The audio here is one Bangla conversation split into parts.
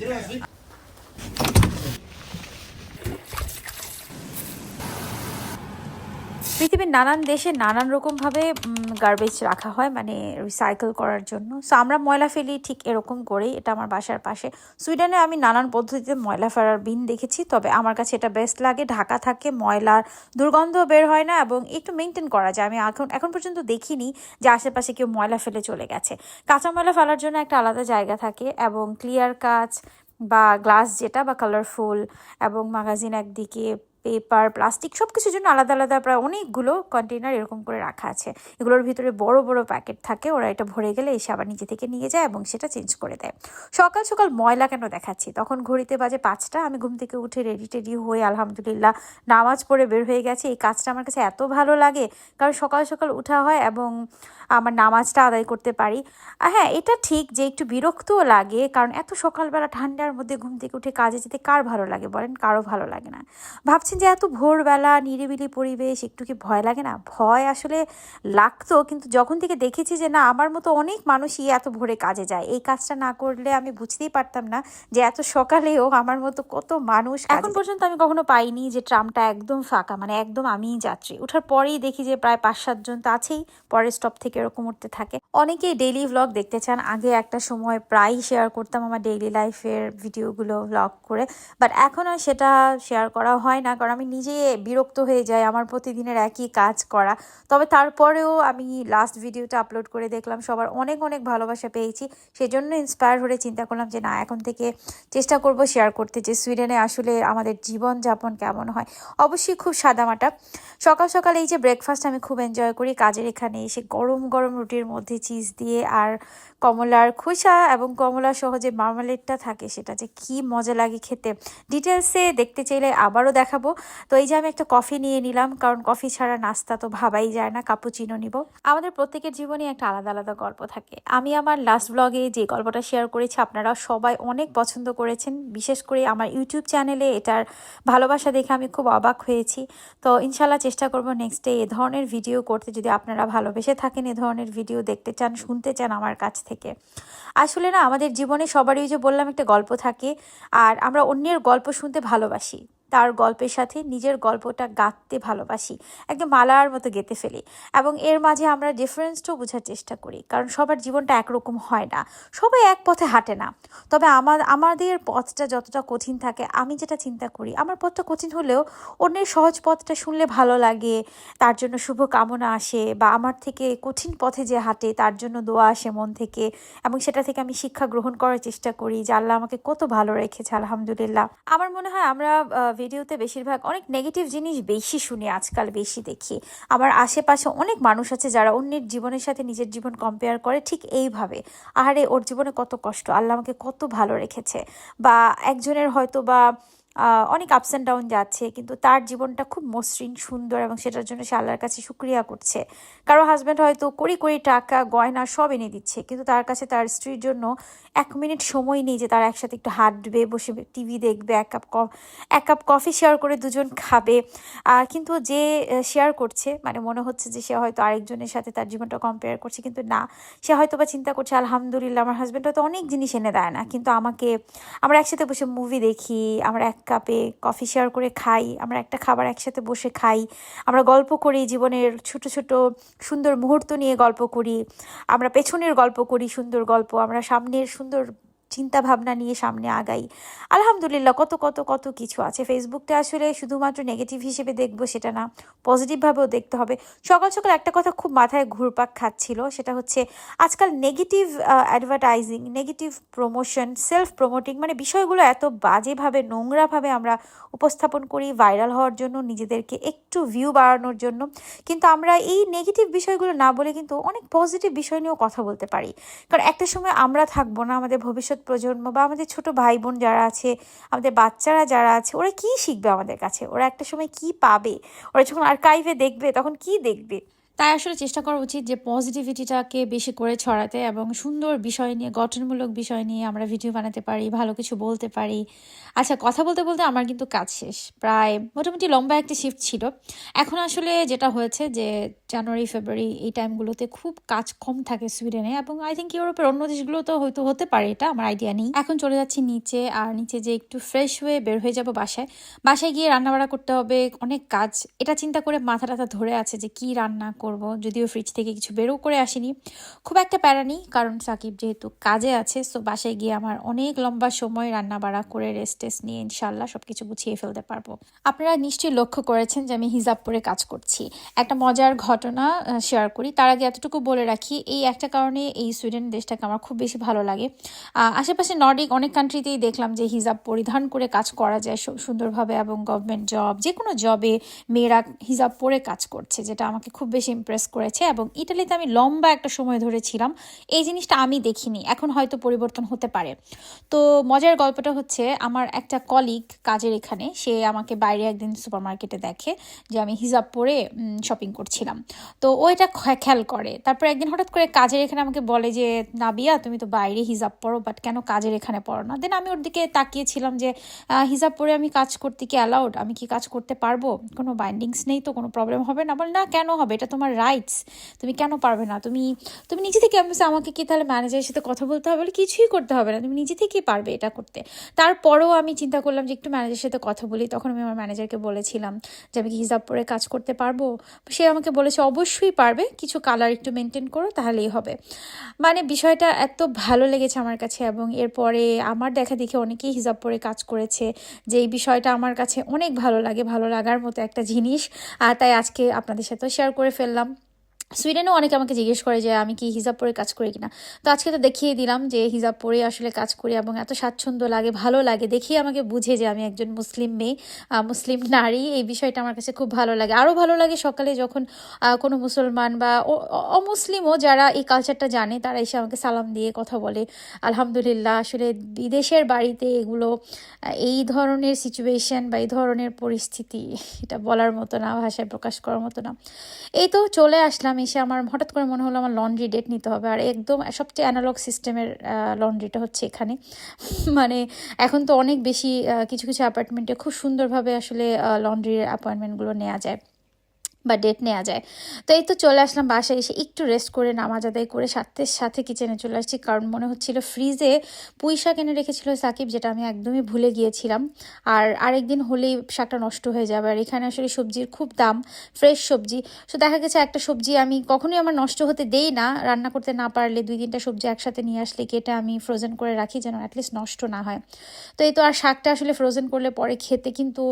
Déjà vu. পৃথিবীর নানান দেশে নানান রকমভাবে গার্বেজ রাখা হয় মানে রিসাইকেল করার জন্য। সো আমরা ময়লা ফেলি ঠিক এরকম করেই, এটা আমার বাসার পাশে। সুইডেনে আমি নানান পদ্ধতিতে ময়লা ফেলার বিন দেখেছি, তবে আমার কাছে এটা বেস্ট লাগে। ঢাকা থাকে, ময়লার দুর্গন্ধ বের হয় না এবং একটু মেনটেন করা যায়। আমি এখন এখন পর্যন্ত দেখিনি যে আশেপাশে কেউ ময়লা ফেলে চলে গেছে। কাঁচা ময়লা ফেলার জন্য একটা আলাদা জায়গা থাকে এবং ক্লিয়ার কাচ বা গ্লাস যেটা, বা কালারফুল এবং ম্যাগাজিন একদিকে পেপার, প্লাস্টিক সব কিছুর জন্য আলাদা আলাদা প্রায় অনেকগুলো কন্টেনার এরকম করে রাখা আছে। এগুলোর ভিতরে বড় বড় প্যাকেট থাকে, ওরা এটা ভরে গেলে এসে আবার নিজে থেকে নিয়ে যায় এবং সেটা চেঞ্জ করে দেয়। সকাল সকাল ময়লা কেন দেখাচ্ছি? তখন ঘড়িতে বাজে পাঁচটা, আমি ঘুম থেকে উঠে রেডি টেডি হয়ে আলহামদুলিল্লাহ নামাজ পড়ে বের হয়ে গেছে। এই কাজটা আমার কাছে এত ভালো লাগে, কারণ সকাল সকাল উঠা হয় এবং আমার নামাজটা আদায় করতে পারি। হ্যাঁ এটা ঠিক যে একটু বিরক্তও লাগে, কারণ এত সকালবেলা ঠান্ডার মধ্যে ঘুম থেকে উঠে কাজে যেতে কার ভালো লাগে বলেন? কারও ভালো লাগে না। ভাবছেন যে এত ভোরবেলা নিরিবিলি পরিবেশ, একটু কি ভয় লাগে না? ভয় আসলে লাগতো, কিন্তু যখন থেকে দেখেছি যে না, আমার মতো অনেক মানুষই এত ভোরে কাজে যায়, এই কাজটা না করলে আমি বুঝতেই পারতাম না যে এত সকালেও আমার মতো কত মানুষ এখন পর্যন্ত আমি কখনো পাইনি যে ট্রামটা একদম ফাঁকা মানে একদম আমিই যাত্রী। ওঠার পরেই দেখি যে প্রায় পাঁচ সাতজন তো আছেই, পরের স্টপ থেকে এরকম উঠতে থাকে। অনেকেই ডেইলি ভ্লগ দেখতে চান। আগে একটা সময় প্রায় শেয়ার করতাম আমার ডেইলি লাইফের ভিডিওগুলো ভ্লগ করে। বাট এখন আর সেটা শেয়ার করা হয় না। কারণ আমি নিজে বিরক্ত হয়ে যাই আমার প্রতিদিনের একই কাজ করা। তবে তারপরেও আমি লাস্ট ভিডিওটা আপলোড করে দেখলাম। সবার অনেক অনেক ভালোবাসা পেয়েছি। সেজন্য ইন্সপায়ার হয়ে চিন্তা করলাম যে, না, এখন থেকে চেষ্টা করব শেয়ার করতে যে সুইডেনে আসলে আমাদের জীবনযাপন কেমন হয়? অবশ্যই খুব সাদামাটা। সকাল সকাল এই যে ব্রেকফাস্ট আমি খুব এনজয় করি। কাজের এখানে এসে গরম গরম রুটির মধ্যে চিজ দিয়ে আর কমলার খোসা এবং কমলা সহ যে মার্মালেটটা থাকে, সেটা যে কি মজা লাগে খেতে। ডিটেলসে দেখতে চাইলে আবারও দেখাবো। তো এই যে আমি একটা কফি নিয়ে নিলাম, কারণ কফি ছাড়া নাস্তা তো ভাবাই যায় না কাপুচিনো নিব। আমাদের প্রত্যেকের জীবনে একটা আলাদা আলাদা গল্প থাকে। আমি আমার লাস্ট ব্লগে যে গল্পটা শেয়ার করেছি আপনারা সবাই অনেক পছন্দ করেছেন। বিশেষ করে আমার ইউটিউব চ্যানেলে এটার ভালোবাসা দেখে আমি খুব অবাক হয়েছি। তো ইনশাল্লাহ চেষ্টা করব নেক্সট ডে এ ধরনের ভিডিও করতে। যদি আপনারা ভালোবেসে থাকেন, এ ধরনের ভিডিও দেখতে চান, শুনতে চান আমার কাছ থেকে আসলে না, আমাদের জীবনে সবারই যে বললাম একটা গল্প থাকে, আর আমরা অন্যের গল্প শুনতে ভালোবাসি। তার গল্পের সাথে নিজের গল্পটা গাঁথতে ভালোবাসি, একদম মালার মতো গেতে ফেলি। এবং এর মাঝে আমরা ডিফারেন্সটাও বোঝার চেষ্টা করি, কারণ সবার জীবনটা একরকম হয় না, সবাই এক পথে হাঁটে না। তবে আমার, আমাদের পথটা যতটা কঠিন থাকে, আমি যেটা চিন্তা করি, আমার পথটা কঠিন হলেও অন্যের সহজ পথটা শুনলে ভালো লাগে, তার জন্য শুভ কামনা আসে বা আমার থেকে কঠিন পথে যে হাঁটে, তার জন্য দোয়া আসে মন থেকে। এবং সেটা থেকে আমি শিক্ষা গ্রহণ করার চেষ্টা করি যে আল্লাহ আমাকে কত ভালো রেখেছে, আলহামদুলিল্লাহ। আমার মনে হয় আমরা ভিডিওতে বেশিরভাগ অনেক নেগেটিভ জিনিস বেশি শুনি, আজকাল বেশি দেখি। আমার আশেপাশে অনেক মানুষ আছে যারা অন্যের জীবনের সাথে নিজের জীবন কম্পেয়ার করে ঠিক এইভাবে। আহারে, ওর জীবনে কত কষ্ট, আল্লাহ আমাকে কত ভালো রেখেছে। বা একজনের হয়তো বা অনেক আপস অ্যান্ড ডাউন যাচ্ছে, কিন্তু তার জীবনটা খুব মসৃণ, সুন্দর এবং সেটার জন্য সে আল্লাহর কাছে শুক্রিয়া করছে। কারও হাজব্যান্ড হয়তো কোটি কোটি টাকা, গয়না সব এনে দিচ্ছে, কিন্তু তার কাছে তার স্ত্রীর জন্য এক মিনিট সময় নেই যে তারা একসাথে একটু হাঁটবে, বসে টিভি দেখবে, এক কাপ এক কাপ কফি শেয়ার করে দুজন খাবে। কিন্তু যে শেয়ার করছে মানে মনে হচ্ছে যে সে হয়তো আরেকজনের সাথে তার জীবনটা কম্পেয়ার করছে, কিন্তু না। সে হয়তো বা চিন্তা করছে, আলহামদুলিল্লাহ, আমার হাজব্যান্ড হয়তো অনেক জিনিস এনে দেয় না, কিন্তু আমাকে, আমরা একসাথে বসে মুভি দেখি, আমরা এক কাপে কফি শেয়ার করে খাই, আমরা একটা খাবার একসাথে বসে খাই, আমরা গল্প করি, জীবনের ছোট ছোট সুন্দর মুহূর্ত নিয়ে গল্প করি, আমরা পেছনের গল্প করি সুন্দর গল্প, আমরা সামনের সুন্দর চিন্তা ভাবনা নিয়ে সামনে আগাই। আলহামদুলিল্লাহ, কত কত কত কিছু আছে। ফেসবুকটা আসলে শুধুমাত্র নেগেটিভ হিসেবে দেখব সেটা না পজিটিভভাবেও দেখতে হবে। সকাল সকাল একটা কথা খুব মাথায় ঘুরপাক খাচ্ছিল, সেটা হচ্ছে আজকাল negative advertising negative promotion self promoting মানে বিষয়গুলো এত বাজেভাবে, নোংরাভাবে আমরা উপস্থাপন করি ভাইরাল হওয়ার জন্য, নিজেদেরকে একটু ভিউ বাড়ানোর জন্য। কিন্তু আমরা এই নেগেটিভ বিষয়গুলো না বলে কিন্তু অনেক পজিটিভ বিষয় নিয়েও কথা বলতে পারি। কারণ একটা সময় আমরা থাকব না, আমাদের ভবিষ্যৎ প্রজন্ম বা আমাদের ছোট ভাই বোন যারা আছে, আমাদের বাচ্চারা যারা আছে, ওরা কি শিখবে আমাদের কাছে? ওরা একটা সময় কি পাবে? ওরা যখন আর্কাইভে দেখবে, তখন কি দেখবে? তাই আসলে চেষ্টা করা উচিত যে পজিটিভিটিটাকে বেশি করে ছড়াতে এবং সুন্দর বিষয় নিয়ে, গঠনমূলক বিষয় নিয়ে আমরা ভিডিও বানাতে পারি, ভালো কিছু বলতে পারি। আচ্ছা কথা বলতে বলতে আমার কিন্তু কাজ শেষ। প্রায় মোটামুটি লম্বা একটা শিফট ছিল। এখন আসলে যেটা হয়েছে যে জানুয়ারি ফেব্রুয়ারি এই টাইমগুলোতে খুব কাজ কম থাকে সুইডেনে এবং আই থিঙ্ক ইউরোপের অন্য দেশগুলোতেও হয়তো হতে পারে, এটা আমার আইডিয়া নেই। এখন চলে যাচ্ছি নিচে আর নিচে যে একটু ফ্রেশ হয়ে বের হয়ে যাব বাসায়। বাসায় গিয়ে রান্নাবাড়া করতে হবে, অনেক কাজ। এটা চিন্তা করে মাথা টাথা ধরে আছে যে কি রান্না করব। যদিও ফ্রিজ থেকে কিছু বেরও করে আসিনি। খুব একটা প্যারা নেই, কারণ সাকিব যেহেতু কাজে আছে সো বাসায় গিয়ে আমার অনেক লম্বা সময় রান্না বাড়া করে রেস্ট টেস্ট নিয়ে ইনশাল্লাহ সব কিছু গুছিয়ে ফেলতে পারব। আপনারা নিশ্চয়ই লক্ষ্য করেছেন যে আমি হিজাব পরে কাজ করছি। একটা মজার ঘটনা শেয়ার করি। তার আগে এতটুকু বলে রাখি, এই একটা কারণে এই সুইডেন দেশটাকে আমার খুব বেশি ভালো লাগে। আশেপাশে নর্ডিক অনেক কান্ট্রিতেই দেখলাম যে হিজাব পরিধান করে কাজ করা যায় সুন্দরভাবে এবং গভর্নমেন্ট জব যে কোনো জবে মেয়েরা হিজাব পরে কাজ করছে, যেটা আমাকে খুব বেশি ইমপ্রেস করেছে এবং ইটালিতে আমি লম্বা একটা সময় ধরে ছিলাম। এই জিনিসটা আমি দেখিনি, এখন হয়তো পরিবর্তন হতে পারে। তো মজার গল্পটা হচ্ছে, আমার একটা কলিগ কাজের এখানে, সে আমাকে বাইরে একদিন সুপার মার্কেটে দেখে যে আমি হিজাব পরে শপিং করছিলাম। তো ও এটা খেয়াল করে। তারপর একদিন হঠাৎ করে কাজের এখানে আমাকে বলে যে, নাবিয়া, তুমি তো বাইরে হিজাব পরো বাট কেন কাজের এখানে পড়ো না? দেন আমি ওর দিকে তাকিয়েছিলাম যে হিজাব পরে আমি কাজ করতে কি অ্যালাউড আমি কি কাজ করতে পারব? কোনো বাইন্ডিংস নেই তো, কোনো প্রবলেম হবে না? বল, না, কেন হবে? এটা তোমার রাইটস তুমি কেন পারবে না? তুমি তুমি নিজে থেকে আমি আমাকে কি তাহলে ম্যানেজারের সাথে কথা বলতে হবে বলে কিছুই করতে হবে না। তুমি নিজে থেকেই পারবে এটা করতে। তারপরেও আমি চিন্তা করলাম যে একটু ম্যানেজারের সাথে কথা বলি। তখন আমি আমার ম্যানেজারকে বলেছিলাম যে আমি কি হিসাব পরে কাজ করতে পারব? সে আমাকে বলেছে, অবশ্যই পারবে। কিছু কালার একটু মেনটেন করো, তাহলেই হবে। মানে বিষয়টা এত ভালো লেগেছে আমার কাছে এবং এরপরে আমার দেখা দেখে অনেকেই হিজাব পরে কাজ করেছে, যে এই বিষয়টা আমার কাছে অনেক ভালো লাগে, ভালো লাগার মতো একটা জিনিস। আর তাই আজকে আপনাদের সাথেও শেয়ার করে ফেললাম সুইডেনেও অনেকে আমাকে জিজ্ঞেস করে যে, আমি কি হিজাব পরে কাজ করি কিনা? তো আজকে তো দেখিয়ে দিলাম যে, হিজাব পরে আসলে কাজ করি এবং এত স্বাচ্ছন্দ্য লাগে, ভালো লাগে। দেখিয়ে আমাকে বুঝে যে, আমি একজন মুসলিম মেয়ে মুসলিম নারী। এই বিষয়টা আমার কাছে খুব ভালো লাগে। আরও ভালো লাগে সকালে যখন কোনো মুসলমান বা অমুসলিমও যারা এই কালচারটা জানে, তারা এসে আমাকে সালাম দিয়ে কথা বলে। আলহামদুলিল্লাহ, আসলে বিদেশের বাড়িতে এগুলো এই ধরনের সিচুয়েশন বা এই ধরনের পরিস্থিতি, এটা বলার মতো না, ভাষায় প্রকাশ করার মতো না। এই তো চলে আসলাম এসে আমার হঠাৎ করে মনে হলো আমার লন্ড্রি ডেট নিতে হবে। আর একদম সবচেয়ে অ্যানালগ সিস্টেমের লন্ড্রিটা হচ্ছে এখানে। মানে এখন তো অনেক বেশি কিছু কিছু অ্যাপার্টমেন্টে খুব সুন্দরভাবে আসলে লন্ড্রির অ্যাপয়েন্টমেন্টগুলো নেওয়া যায়। বা ডেট নেওয়া যায়। তো এই তো চলে আসলাম বাসায় এসে একটু রেস্ট করে, নামাজ আদায় করে সাথে সাথে কিচেনে চলে আসছি। কারণ মনে হচ্ছিল ফ্রিজে পুঁই শাক এনে রেখেছিল সাকিব, যেটা আমি একদমই ভুলে গিয়েছিলাম। আর আরেকদিন হলেই শাকটা নষ্ট হয়ে যাবে। আর এখানে আসলে সবজির খুব দাম ফ্রেশ সবজি। সো দেখা গেছে একটা সবজি আমি কখনোই আমার নষ্ট হতে দেই না। রান্না করতে না পারলে দুই তিনটা সবজি একসাথে নিয়ে আসলে কেটে আমি ফ্রোজেন করে রাখি যেন অ্যাটলিস্ট নষ্ট না হয়। তো এই তো আর শাকটা আসলে ফ্রোজেন করলে পরে খেতে কিন্তু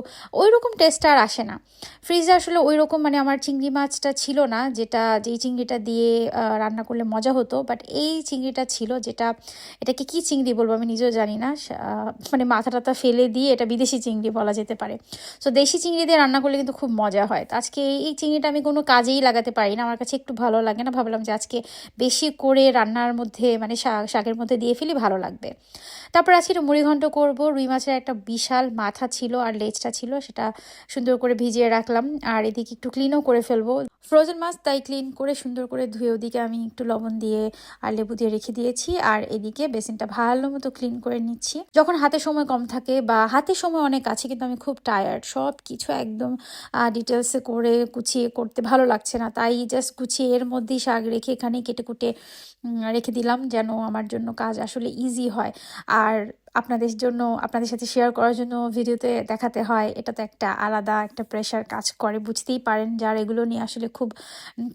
ওই রকম টেস্ট আর আসে না। ফ্রিজে আসলে ওই রকম মানে আমার চিংড়ি মাছটা ছিল না, যেটা, যেই চিংড়িটা দিয়ে রান্না করলে মজা হতো বাট এই চিংড়িটা ছিল যেটা, এটাকে কি চিংড়ি বলব আমি নিজেও জানি না মানে মাথা টাথা ফেলে দিয়ে এটা বিদেশি চিংড়ি বলা যেতে পারে। সো দেশি চিংড়ি দিয়ে রান্না করলে কিন্তু খুব মজা হয়। তো আজকে এই চিংড়িটা আমি কোনো কাজেই লাগাতে পারি না, আমার কাছে একটু ভালো লাগে না, ভাবলাম যে আজকে বেশি করে রান্নার মধ্যে মানে শাক শাকের মধ্যে দিয়ে ফেলি, ভালো লাগবে। তারপর আজকে একটু মুড়ি ঘন্ট করব, রুই মাছের একটা বিশাল মাথা ছিল আর লেজটা ছিল, সেটা সুন্দর করে ভিজিয়ে রাখলাম, আর এদিকে একটু ক্লিনও করে ফেলব। ফ্রোজেন মাছ তাই ক্লিন করে সুন্দর করে ধুয়ে ওদিকে আমি একটু লবণ দিয়ে আর লেবু দিয়ে রেখে দিয়েছি। আর এদিকে বেসিনটা ভালো মতো ক্লিন করে নিচ্ছি। যখন হাতে সময় কম থাকে বা হাতে সময় অনেক আছে, কিন্তু আমি খুব টায়ার্ড সব কিছু একদম ডিটেলসে করে গুছিয়ে করতে ভালো লাগছে না। তাই জাস্ট গুছিয়ে এর মধ্যেই শাক রেখে এখানে কেটে কুটে রেখে দিলাম যেন আমার জন্য কাজ আসলে ইজি হয়। আর আপনাদের জন্য, আপনাদের সাথে শেয়ার করার জন্য ভিডিওতে দেখাতে হয়। এটা তো একটা আলাদা একটা প্রেশার কাজ করে। বুঝতেই পারেন যারা এগুলো নিয়ে আসলে খুব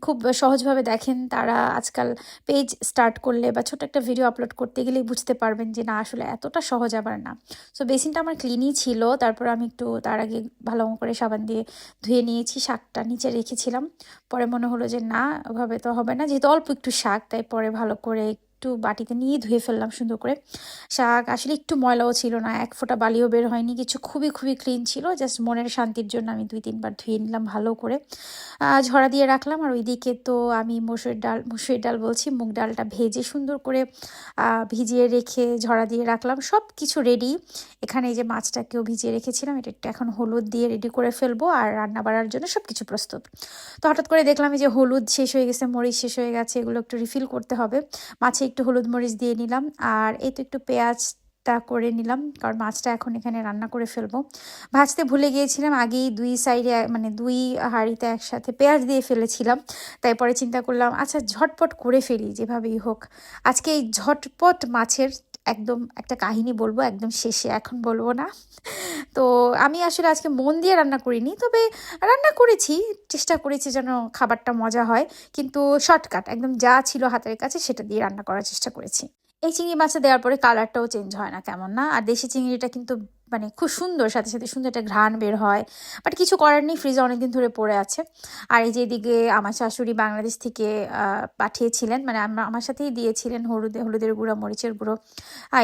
খুব সহজভাবে দেখেন, তারা আজকাল পেজ স্টার্ট করলে বা ছোট একটা ভিডিও আপলোড করতে গেলেই বুঝতে পারবেন যে না, আসলে এতটা সহজ আবার না। সো বেসিনটা আমার ক্লিনই ছিল। তারপর আমি একটু তার আগে ভালো করে সাবান দিয়ে ধুয়ে নিয়েছি, শাকটা নিচে রেখেছিলাম। পরে মনে হলো যে না, ওভাবে তো হবে না। যেহেতু অল্প একটু শাক, তাই পরে ভালো করে একটু বাটিতে নিয়ে ধুয়ে ফেললাম সুন্দর করে। শাক আসলে একটু ময়লাও ছিল না, এক ফোঁটা বালিও বের হয়নি, কিছু খুবই খুবই ক্লিন ছিল জাস্ট মনের শান্তির জন্য আমি দুই তিনবার ধুয়ে নিলাম ভালো করে। ঝরা দিয়ে রাখলাম, আর ওইদিকে তো আমি মসুর ডাল মসুর ডাল বলছি, মুগ ডালটা ভেজে সুন্দর করে ভিজিয়ে রেখে ঝরা দিয়ে রাখলাম সব কিছু রেডি এখানে এই যে মাছটাকেও ভিজিয়ে রেখেছিলাম, এটা একটু এখন হলুদ দিয়ে রেডি করে ফেলব, আর রান্না বাড়ার জন্য সব কিছু প্রস্তুত। তো হঠাৎ করে দেখলাম যে হলুদ শেষ হয়ে গেছে, মরিচ শেষ হয়ে গেছে, এগুলো একটু রিফিল করতে হবে। মাছে একটু হলুদ মরিচ দিয়ে নিলাম আর এই তো একটু পেঁয়াজ তা করে নিলাম কারণ মাছটা এখন এখানে রান্না করে ফেলব। ভাজতে ভুলে গিয়েছিলাম, আগেই দুই সাইডে মানে দুই হাঁড়িতে একসাথে পেঁয়াজ দিয়ে ফেলেছিলাম, তাই পরে চিন্তা করলাম আচ্ছা ঝটপট করে ফেলি যেভাবেই হোক। আজকে এই ঝটপট মাছের একদম একটা কাহিনী বলব, একদম শেষে, এখন বলব না। তো আমি আসলে আজকে মন দিয়ে রান্না করিনি, তবে রান্না করেছি, চেষ্টা করেছি যেন খাবারটা মজা হয়, কিন্তু শর্টকাট একদম যা ছিল হাতের কাছে সেটা দিয়ে রান্না করার চেষ্টা করেছি। এই চিংড়ি মাছটা দেওয়ার পরে কালারটাও চেঞ্জ হয় না কেমন না, আর দেশি চিংড়িটা কিন্তু মানে খুব সুন্দর, সাথে সাথে সুন্দর একটা ঘ্রাণ বের হয়। বাট কিছু করার নেই ফ্রিজে অনেকদিন ধরে পড়ে আছে। আর এই যে এদিকে আমার শাশুড়ি বাংলাদেশ থেকে পাঠিয়েছিলেন মানে আমার সাথেই দিয়েছিলেন হলুদে, হলুদের গুঁড়ো, মরিচের গুঁড়ো।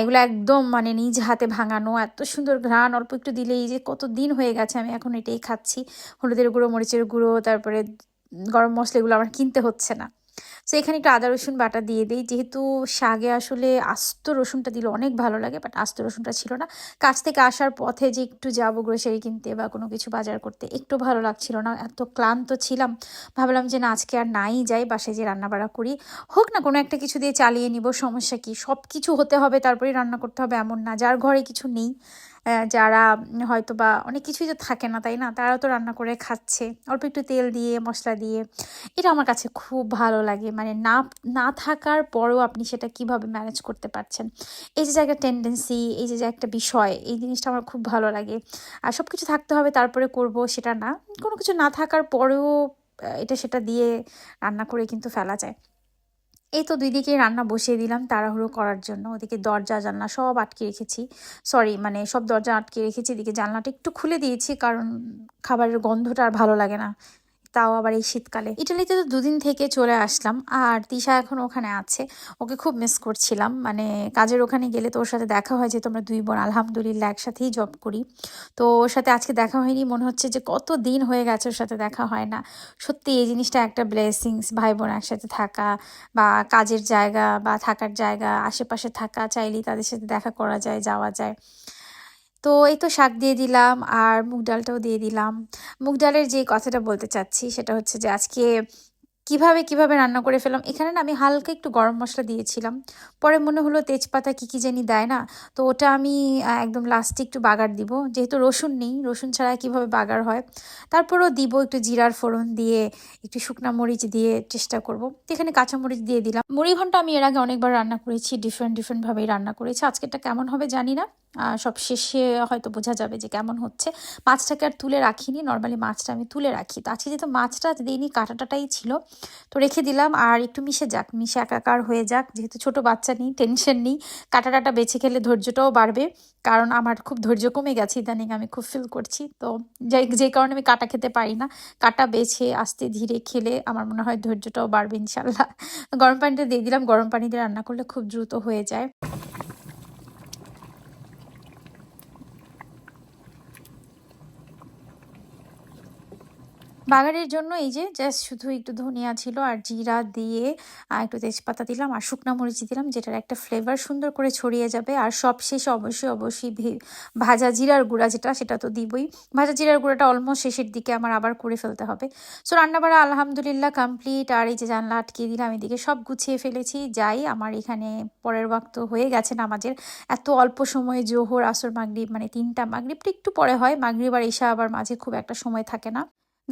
এগুলো একদম মানে নিজ হাতে ভাঙানো, এত সুন্দর ঘ্রাণ, অল্প একটু দিলেই যে কত দিন হয়ে গেছে, আমি এখন এটাই খাচ্ছি। হলুদের গুঁড়ো, মরিচের গুঁড়ো, তারপরে গরম মশলা এগুলো আমার কিনতে হচ্ছে না। সো এখানে একটু আদা, রসুন বাটা দিয়ে দিই। যেহেতু শাগে আসলে আস্ত রসুনটা দিলে অনেক ভালো লাগে বাট আস্ত রসুনটা ছিল না। কাছ থেকে আসার পথে যে একটু যাব গ্রোসারি কিনতে বা কোনো কিছু বাজার করতে, একটু ভালো লাগছিল না। এত ক্লান্ত ছিলাম। ভাবলাম যে না, আজকে আর নাই যাই, বাসায় যে রান্না বাড়া করি। হোক না, কোনো একটা কিছু দিয়ে চালিয়ে নিব, সমস্যা কি? সব কিছু হতে হবে, তারপরেই রান্না করতে হবে, এমন না। যার ঘরে কিছু নেই। যারা হয়তো বা অনেক কিছুই তো থাকে না, তাই না? তারা তো রান্না করে খাচ্ছে। অল্প একটু তেল দিয়ে, মশলা দিয়ে। এটা আমার কাছে খুব ভালো লাগে। মানে না না থাকার পরেও আপনি সেটা কীভাবে ম্যানেজ করতে পারছেন? এই যে একটা টেন্ডেন্সি এই যে একটা বিষয়, এই জিনিসটা আমার খুব ভালো লাগে। আর সব কিছু থাকতে হবে, তারপরে করব সেটা না। কোনো কিছু না থাকার পরেও এটা সেটা দিয়ে রান্না করে কিন্তু ফেলা যায়। এই তো দুই দিকে রান্না বসিয়ে দিলাম তাড়াহুড়ো করার জন্য। ওদিকে দরজা, জানলা সব আটকে রেখেছি। সরি মানে সব দরজা আটকে রেখেছি। এদিকে জানলাটা একটু খুলে দিয়েছি কারণ খাবারের গন্ধটা আর ভালো লাগে না। তাও আবার এই শীতকালে। ইটালিতে তো দুদিন থেকে চলে আসলাম, আর তিশা এখন ওখানে আছে। ওকে খুব মিস করছিলাম মানে কাজের ওখানে গেলে তো ওর সাথে দেখা হয় যে তোমরা দুই বোন, আলহামদুলিল্লাহ একসাথেই জব করি। তো ওর সাথে আজকে দেখা হয়নি, মনে হচ্ছে যে কত দিন হয়ে গেছে ওর সাথে দেখা হয় না। সত্যি এই জিনিসটা একটা ব্লেসিংস ভাই বোন একসাথে থাকা বা কাজের জায়গা বা থাকার জায়গা, আশেপাশে থাকা, চাইলেই তাদের সাথে দেখা করা যায়, যাওয়া যায়। তো এই তো শাক দিয়ে দিলাম আর মুগ ডালটাও দিয়ে দিলাম। মুগ ডালের যে কথাটা বলতে চাচ্ছি সেটা হচ্ছে যে আজকে কীভাবে কীভাবে রান্না করে ফেলাম এখানে না আমি হালকা একটু গরম মশলা দিয়েছিলাম। পরে মনে হলো তেজপাতা কী কী জানি দেয় না, তো ওটা আমি একদম লাস্টে একটু বাগার দিব। যেহেতু রসুন নেই, রসুন ছাড়া কীভাবে বাগার হয়? তারপরও দিব একটু জিরার ফোড়ন দিয়ে, একটু শুকনা মরিচ দিয়ে চেষ্টা করব। এখানে কাঁচা মরিচ দিয়ে দিলাম। মুড়ি ঘণ্টা আমি এর আগে অনেকবার রান্না করেছি ডিফারেন্ট ডিফারেন্টভাবেই রান্না করেছি। আজকেরটা কেমন হবে জানি না। সব শেষে হয়তো বোঝা যাবে যে কেমন হচ্ছে। মাছটাকে আর তুলে রাখিনি নর্মালি মাছটা আমি তুলে রাখি। তো আজকে যেহেতু মাছটা দিইনি কাটাটাটাই ছিল, তো রেখে দিলাম। আর একটু মিশে যাক, মিশে একাকার হয়ে যাক। যেহেতু ছোট বাচ্চা নেই টেনশন নেই। কাটাটাটা বেছে খেলে ধৈর্যটাও বাড়বে, কারণ আমার খুব ধৈর্য কমে গেছে ইদানিং, আমি খুব ফিল করছি। তো যাই, যে কারণে আমি কাটা খেতে পারি না। কাটা বেছে, আস্তে ধীরে খেলে আমার মনে হয় ধৈর্যটাও বাড়বে ইনশাল্লাহ গরম পানিটা দিয়ে দিলাম। গরম পানি দিয়ে রান্না করলে খুব দ্রুত হয়ে যায়। বাগারের জন্য এই যে জাস্ট শুধু একটু ধনিয়া ছিল আর জিরা দিয়ে একটু তেজপাতা দিলাম আর শুকনা মরিচ দিলাম, যেটার একটা ফ্লেভার সুন্দর করে ছড়িয়ে যাবে। আর সব শেষে অবশ্যই অবশ্যই ভাজা জিরার গুঁড়া যেটা, সেটা তো দিবই। ভাজা জিরার গুঁড়াটা অলমোস্ট শেষের দিকে আমার আবার করে ফেলতে হবে। সো রান্নাবাড়া আলহামদুলিল্লাহ কমপ্লিট আর এই যে জানলা আটকে দিলাম এদিকে সব গুছিয়ে ফেলেছি। যাই, আমার এখানে পরের ওয়াক্ত হয়ে গেছে নামাজের। এত অল্প সময়ে জোহর, আসর, মাগরিব মানে তিনটা মাগরিবটা একটু পরে হয়। মাগরিব আর এসা আবার মাঝে খুব একটা সময় থাকে না।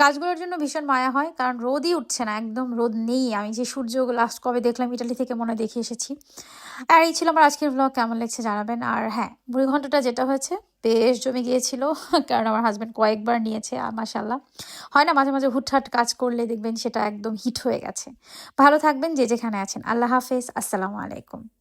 গাছগুলোর জন্য ভীষণ মায়া হয়, কারণ রোদই উঠছে না, একদম রোদ নেই। আমি যে সূর্য লাস্ট কবে দেখলাম, ইটালি থেকে মনে দেখে এসেছি। আর এই ছিল আমার আজকের ব্লগ কেমন লাগছে জানাবেন। আর হ্যাঁ বুড়ি ঘন্টাটা যেটা হয়েছে, বেশ জমে গিয়েছিল, কারণ আমার হাজব্যান্ড কয়েকবার নিয়েছে মাসাল্লাহ হয় না, মাঝে মাঝে হুটহাট কাজ করলে দেখবেন সেটা একদম হিট হয়ে গেছে। ভালো থাকবেন যে যেখানে আছেন। আল্লাহ হাফেজ, আসসালামু আলাইকুম।